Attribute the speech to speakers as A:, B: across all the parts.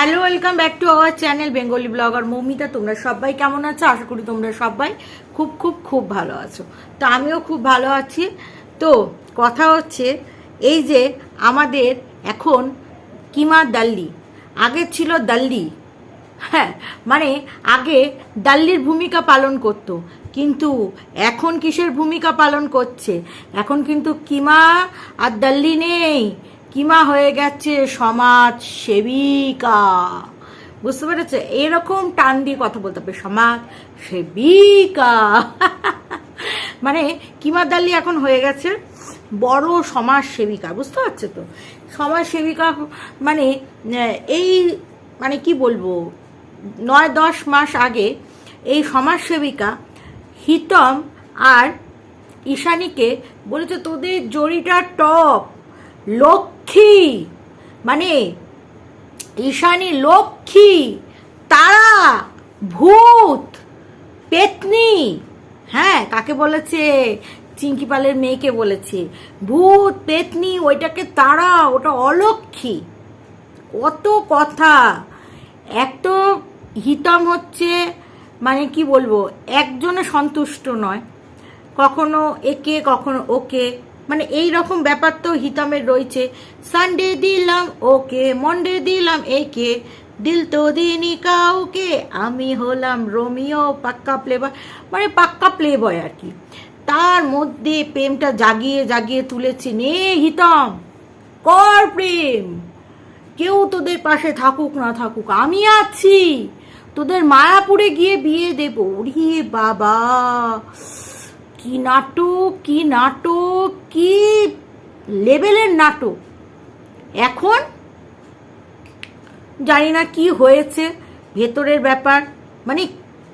A: Hello, welcome back to our channel Bengali blogger Moumita. তোমরা সবাই কেমন আছো? আশা করি তোমরা সবাই খুব খুব খুব ভালো আছো। তো আমিও খুব ভালো আছি। তো কথা হচ্ছে এই যে আমাদের এখন কিমা দাল্লি। আগে ছিল দাল্লি। হ্যাঁ মানে আগে দাল্লির ভূমিকা পালন করত। কিন্তু এখন কিসের ভূমিকা পালন করছে? এখন কিন্তু কিমা আর দাল্লি নেই। কিমা হয়ে গেছে সমাজ সেবিকা। বুঝতে পেরেছে? এরকম টান দিয়ে কথা বলতে হবে, সমাজ সেবিকা। মানে কিমা দাল্লি এখন হয়ে গেছে বড় সমাজ সেবিকা, বুঝতে পারছ তো? সমাজ সেবিকা মানে এই মানে কি বলব? নয় দশ মাস আগে এই সমাজসেবিকা হিতম আর ঈশানীকে বলেছে, তোদের জড়িটা টপ। লক্ষ্মী। মানে ঈশানী লক্ষ্মী, তারা, ভূত, পেতনি। হ্যাঁ কাকে বলেছে? চিঙ্কি পালের মেয়েকে বলেছে। ভূত, পেতনি, ওইটাকে তারা, ওটা অলক্ষী কত কথা। এক তো হিতম হচ্ছে মানে কি বলব, একজনে সন্তুষ্ট নয়। কখনো একে, কখনো ওকে। মানে এই রকম ব্যাপার তো হিতমের রয়েছে। সানডে দিলাম, ওকে। মন্ডে দিলাম, একে। দিল তো দিনই কাউকে। আমি হলাম রোমিও, পাক্কা প্লে বয় মানে পাক্কা প্লে বয় আর কি। তার মধ্যে প্রেমটা জাগিয়ে জাগিয়ে তুলেছে। নে হিতম, কর প্রেম। কেউ তোদের পাশে থাকুক, না থাকুক, আমি আছি। তোদের মায়াপুরে গিয়ে বিয়ে দেব। ওরে বাবা। কি নাটক কি নাটক, কি লেভেলের নাটক? এখন জানি না কি হয়েছে, ভেতরের ব্যাপার। মানে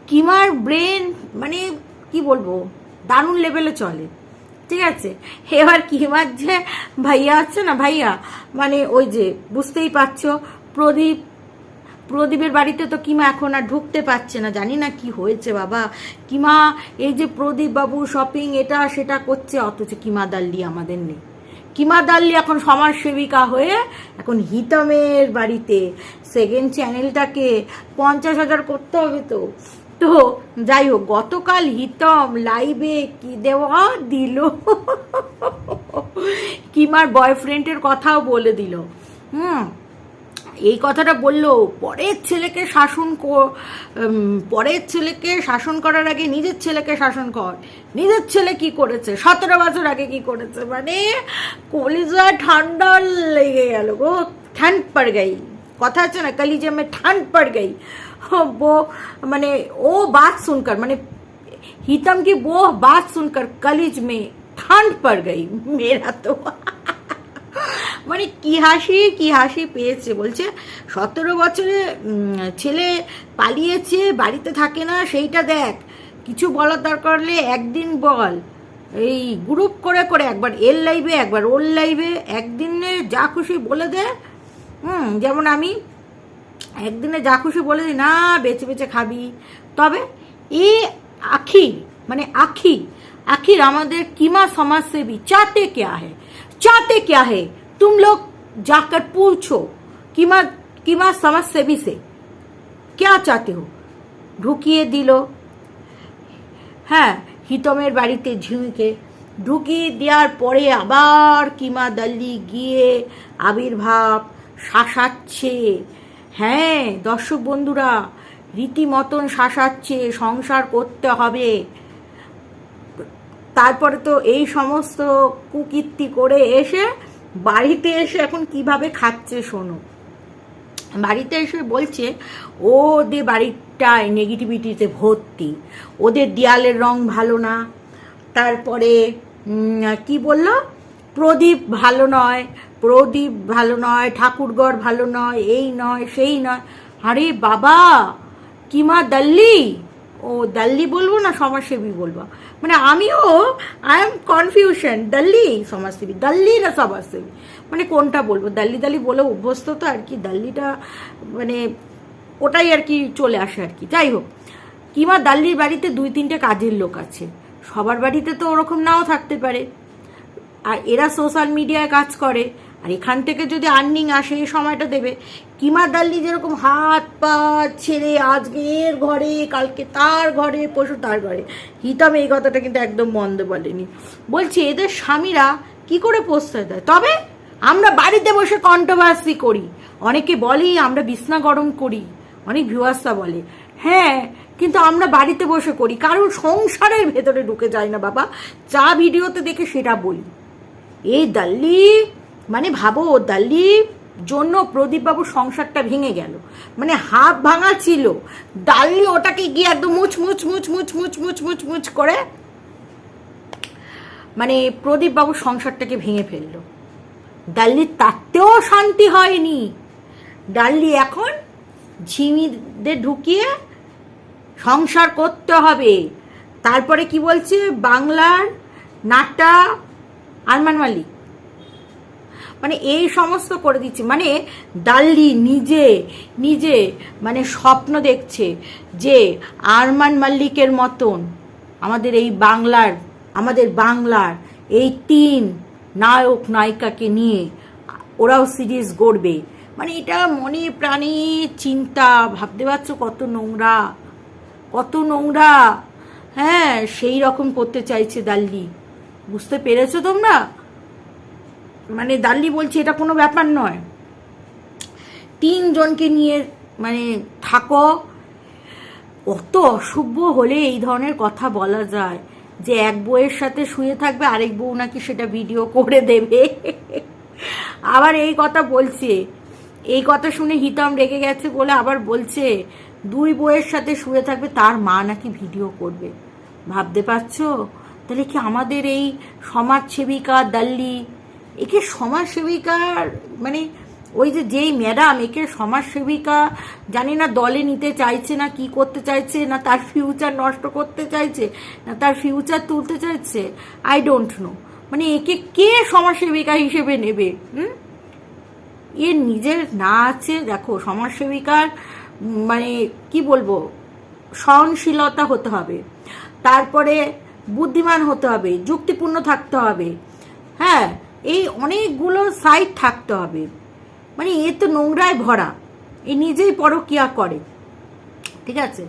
A: কিমার ব্রেন মানে কি বলব, দারুণ লেভেলে চলে। ঠিক আছে? এবার কিমার যে ভাইয়া আছে না ভাইয়া মানে ওই যে বুঝতেই পারছ, প্রদীপ প্রদীপের বাড়িতে তো কিমা এখন আর ঢুকতে পারছে না, জানি না কি হয়েছে বাবা। কিমা, এই যে প্রদীপ বাবু শপিং এটা সেটা করছে, অথচ কিমা দাল্লি আমাদের নেই। কিমা দাল্লি এখন সমাজসেবিকা হয়ে এখন হিতমের বাড়িতে। সেকেন্ড চ্যানেলটাকে পঞ্চাশ হাজার করতে হবে তো। তো যাই হোক, গতকাল হিতম লাইভে কি দেওয়া দিল? কিমার বয়ফ্রেন্ডের কথাও বলে দিল। হুম এই কথাটা বলল, পরের ছেলেকে শাসন পরের ছেলেকে শাসন করার আগে নিজের ছেলেকে শাসন কর। নিজের ছেলে কি করেছে? সতেরো বছর আগে কি করেছে? মানে কলিজা ঠান্ডা লেগে গেল গো, ঠান্ড পার গাই। কথা আছে না, কলিজা মে ঠান্ড পার গাই। বো মানে ও বাত শুনকার মানে হিতম কি বো বাত শুনকার, কলিজ মে ঠান্ড পার গাই। মেয়েরা তো মানে কি হাসি কি হাসি পেয়েছে বলছে সতেরো বছরে উম, ছেলে পালিয়েছে বাড়িতে থাকে না সেইটা দেখ কিছু বলার দরকার হলে একদিন বল এই গ্রুপ করে করে একবার এর লাইভে একবার ওর লাইভে একদিনে যা খুশি বলে দে হুম যেমন আমি একদিনে যা খুশি বলে দিই না বেছে বেছে খাবি তবে এ আখির মানে আখির आखिर আমাদের কিমা সমাজসেবী চাতে क्या है चाहते क्या है तुम लोग जाकर पूछो কিমা কিমা সমাজসেবী से क्या चाहते हो ঢুকিয়ে দিল হ্যাঁ হিতমের বাড়িতে ঝিমিকে ঢুকিয়ে দেওয়ার পরে আবার কিমা দাল্লি গিয়ে আবির্ভাব শাসাচ্ছে হ্যাঁ দর্শক বন্ধুরা রীতিমতন শাসাচ্ছে সংসার করতে হবে তারপরে তো এই সমস্ত কুকীর্তি করে এসে বাড়িতে এসে এখন কীভাবে খাচ্ছে শোনো। বাড়িতে এসে বলছে, ওদের বাড়িটায় নেগেটিভিটিতে ভর্তি। ওদের দেয়ালের রং ভালো না। তারপরে কি বলল? প্রদীপ ভালো নয়, প্রদীপ ভালো নয়, ঠাকুরগড় ভালো নয়, এই নয়, সেই নয়। আরে বাবা কিমা দাল্লি? ও দাল্লি বলব না সমাজসেবী বলব? মানে আমিও আই এম কনফিউশন দাল্লি সমাজসেবী, দাল্লি না সমাজসেবী। মানে কোনটা বলব? দাল্লি দাল্লি বলে অভ্যস্ত তো আর কি, দাল্লিটা মানে ওটাই আর কি চলে আসে আর কি। যাই হোক, কিমা দাল্লির বাড়িতে দুই তিনটে কাজের লোক আছে। সবার বাড়িতে তো ওরকম নাও থাকতে পারে। আর এরা সোশ্যাল মিডিয়ায় কাজ করে। আর এখান থেকে যদি আর্নিং আসে, এই সময়টা দেবে। কিমা দাল্লি যেরকম হাত পা ছেড়ে আজকে এর ঘরে, কালকে তার ঘরে পশু তার ঘরে। হিতাম এই কথাটা কিন্তু একদম মন্দ বলেনি। বলছি, এদের স্বামীরা কি করে প্রশ্রয় দেয়? তবে আমরা বাড়িতে বসে কন্ট্রোভার্সি করি। অনেকে বলি, আমরা বিছনা গরম করি। অনেক ভিউয়ার্সরা বলে। হ্যাঁ কিন্তু আমরা বাড়িতে বসে করি। কারণ সংসারের ভেতরে ঢুকে যায় না, বাবা। যা ভিডিওতে দেখে সেটা বলি। এই দাল্লি মানে ভাবো দাল্লি জন্য প্রদীপবাবুর সংসারটা ভেঙে গেল। মানে হাফ ভাঙা ছিল ডাল্লি ওটাকে গিয়ে একদম মুচ মুচ মুচ মুচ মুচ মুচ মুচ মুচ করে মানে প্রদীপবাবুর সংসারটাকে ভেঙে ফেলল। ডাল্লির তাতেও শান্তি হয়নি। ডাল্লি এখন ঝিমিদের ঢুকিয়ে সংসার করতে হবে। তারপরে কি বলছে? বাংলার নাট্টা আরমান মালিক। মানে এই সমস্ত করে দিচ্ছে। মানে ডাল্লি নিজে নিজে মানে স্বপ্ন দেখছে যে আরমান মাল্লিকের মতন আমাদের এই বাংলার, আমাদের বাংলার এই তিন নায়ক, নায়িকাকে নিয়ে ওরাও সিরিজ গড়বে। মানে এটা মনে প্রাণে চিন্তা, ভাবতে পারছ কত নোংরা কত নোংরা। হ্যাঁ সেই রকম করতে চাইছে দাল্লি বুঝতে পেরেছ তোমরা? মানে দাল্লি বলছে, এটা কোনো ব্যাপার নয়। তিনজনকে নিয়ে মানে থাকো। অত অসভ্য হলে এই ধরনের কথা বলা যায়, যে এক বউয়ের সাথে শুয়ে থাকবে, আরেক বউ নাকি সেটা ভিডিও করে দেবে। আবার এই কথা বলছে, এই কথা শুনে হিতম রেগে গেছে বলে আবার বলছে, দুই বউয়ের সাথে শুয়ে থাকবে, তার মা নাকি ভিডিও করবে। ভাবতে পারছ? তাহলে কি আমাদের এই সমাজসেবিকা দাল্লি একে সমাজসেবিকার মানে ওই যে যেই ম্যাডাম, একে সমাজসেবিকা জানি না দলে নিতে চাইছে না, কি করতে চাইছে, না তার ফিউচার নষ্ট করতে চাইছে, না তার ফিউচার তুলতে চাইছে আই ডোন্ট নো মানে একে কে সমাজসেবিকা হিসেবে নেবে, হুম? এর নিজের না আছে, দেখো সমাজসেবিকার মানে কি বলব, সহনশীলতা হতে হবে, তারপরে বুদ্ধিমান হতে হবে, যুক্তিপূর্ণ থাকতে হবে হ্যাঁ? এই অনেকগুলো সাইড থাকতে হবে। মানে এ তো নোংরায় ভরা। এ নিজেই পরকিয়া করে। ঠিক আছে?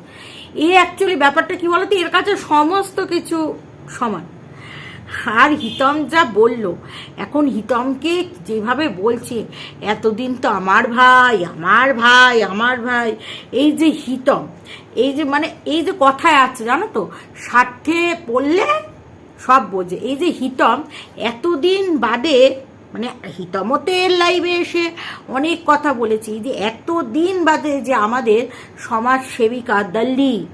A: এ অ্যাকচুয়ালি ব্যাপারটা কি বলতো? এর কাছে সমস্ত কিছু সমান। আর হিতম যা বলল, এখন হিতমকে যেভাবে বলছে, এতদিন তো আমার ভাই আমার ভাই আমার ভাই, এই যে হিতম, এই যে মানে এই যে কথায় আছে, জানো তো? স্বার্থে পড়লে সব বোঝে। এই যে হিতম, এতদিন বাদে মানে হিতমতের লাইভে এসে অনেক কথা বলেছি। যে এতদিন বাদে যে আমাদের সমাজ সেবিকা দাল্লি,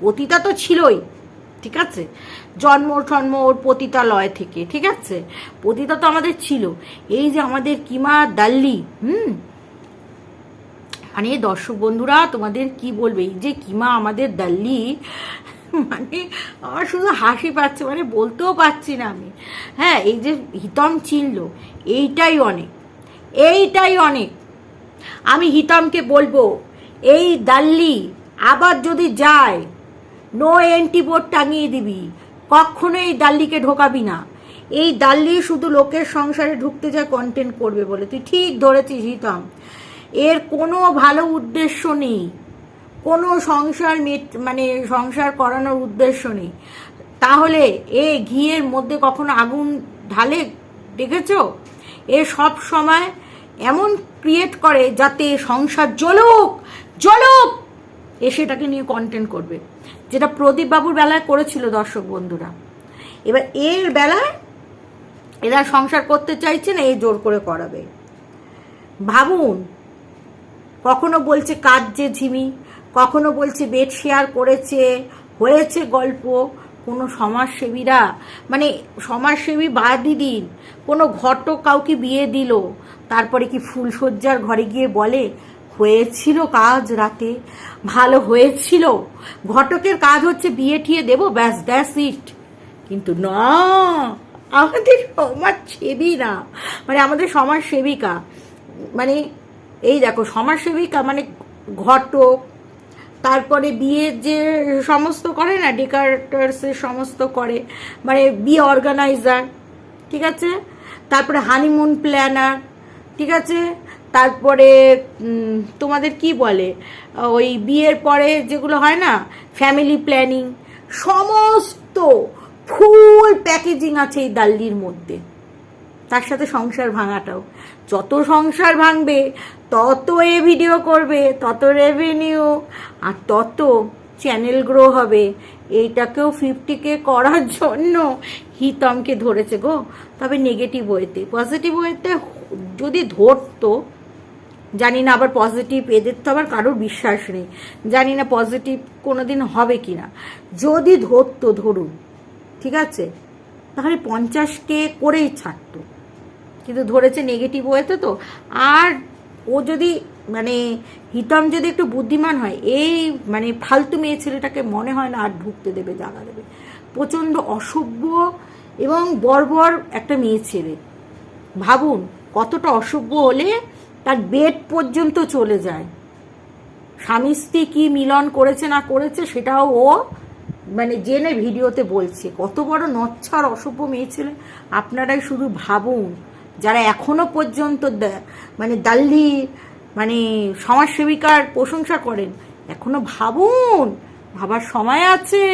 A: পতিতা তো ছিলই, ঠিক আছে? জন্ম জন্ম ওর পতিতালয় থেকে, ঠিক আছে? পতিতা তো আমাদের ছিল। এই যে আমাদের কিমা দাল্লি, হুম? মানে দর্শক বন্ধুরা, তোমাদের কি বলবে? এই যে কিমা আমাদের দাল্লি মানে আমার শুধু হাসি পাচ্ছে মানে বলতেও পারছি না আমি। হ্যাঁ এই যে হিতম চিনল, এইটাই অনেক এইটাই অনেক। আমি হিতমকে বলব, এই দাল্লি আবার যদি যায় নো এন্টি বোর্ড টাঙিয়ে দিবি, কখনো এই দাল্লিকে ঢোকাবি না। এই দাল্লি শুধু লোকের সংসারে ঢুকতে যায় কন্টেন্ট করবে বলে। তুই ঠিক ধরেছিস হিতম। এর কোনো ভালো উদ্দেশ্য নেই। কোনো সংসার মেট মানে সংসার করানোর উদ্দেশ্য নেই। তাহলে এ ঘিয়ের মধ্যে কখনো আগুন ঢালে দেখেছ? এ সব সময় এমন ক্রিয়েট করে যাতে সংসার জ্বলুক জ্বলুক। এ সেটাকে নিয়ে কন্টেন্ট করবে। যেটা প্রদীপ বাবুর বেলায় করেছিল দর্শক বন্ধুরা। এবার এর বেলায় এরা সংসার করতে চাইছে না এই জোর করে করাবে। ভাবুন, কখনো বলছে কাজ যে ঝিমি। কখনো বলছে বেড শেয়ার করেছে, হয়েছে গল্প, কোনো সমাজসেবীরা? মানে সমাজসেবী বাদই দিন, কোনো ঘটক কাউকে বিয়ে দিল, তারপরে কি ফুলসজ্জার ঘরে গিয়ে বলে, হয়েছিল কাজ রাতে, ভালো হয়েছিল, ঘটকের কাজ হচ্ছে বিয়ে ঠিয়ে দেবো, ব্যাস দ্যাস ইট কিন্তু না, আমাদের সমাজ সেবী না মানে আমাদের সমাজ সেবিকা মানে এই দেখো, সমাজসেবিকা মানে ঘটক তারপরে বিয়ের যে সমস্ত করে না ডেকারেটার্সের সমস্ত করে মানে বিয়ে অর্গানাইজার ঠিক আছে? তারপরে হানিমুন প্ল্যানার ঠিক আছে? তারপরে তোমাদের কি বলে? ওই বিয়ের পরে যেগুলো হয় না ফ্যামিলি প্ল্যানিং সমস্ত ফুল প্যাকেজিং আছে এই দাল্লির মধ্যে। তার সাথে সংসার ভাঙাটাও। যত সংসার ভাঙবে তত এ ভিডিও করবে, তত রেভিনিউ আর তত চ্যানেল গ্রো হবে। এইটাকেও ফিফটিকে করার জন্য হিতমকে ধরেছে গো। তবে নেগেটিভ ওয়েতে পজিটিভ ওয়েতে যদি ধরতো, জানি না আবার পজিটিভ এদের তো আবার কারোর বিশ্বাস নেই। জানি না পজিটিভ কোনোদিন হবে কি না যদি ধরতো ধরুন, ঠিক আছে? তাহলে পঞ্চাশকে করেই ছাড়তো। কিন্তু ধরেছে নেগেটিভ ওয়েতে তো। আর ও যদি মানে হিতম যদি একটু বুদ্ধিমান হয়, এই মানে ফালতু মেয়ে ছেলেটাকে মনে হয় না আর ঢুকতে দেবে জায়গা দেবে। প্রচণ্ড অসভ্য এবং বর্বর একটা মেয়ে ছেলে। ভাবুন, কতটা অসভ্য হলে তার বেড পর্যন্ত চলে যায়। স্বামী স্ত্রী কি মিলন করেছে না করেছে সেটাও ও মানে জেনে ভিডিওতে বলছে। কত বড় নচ্ছার অসভ্য মেয়ে ছেলে। আপনারাই শুধু ভাবুন। যারা এখনও পর্যন্ত মানে দাল্লি মানে সমাজসেবিকার প্রশংসা করেন এখনও ভাবুন ভাবার সময় আছে।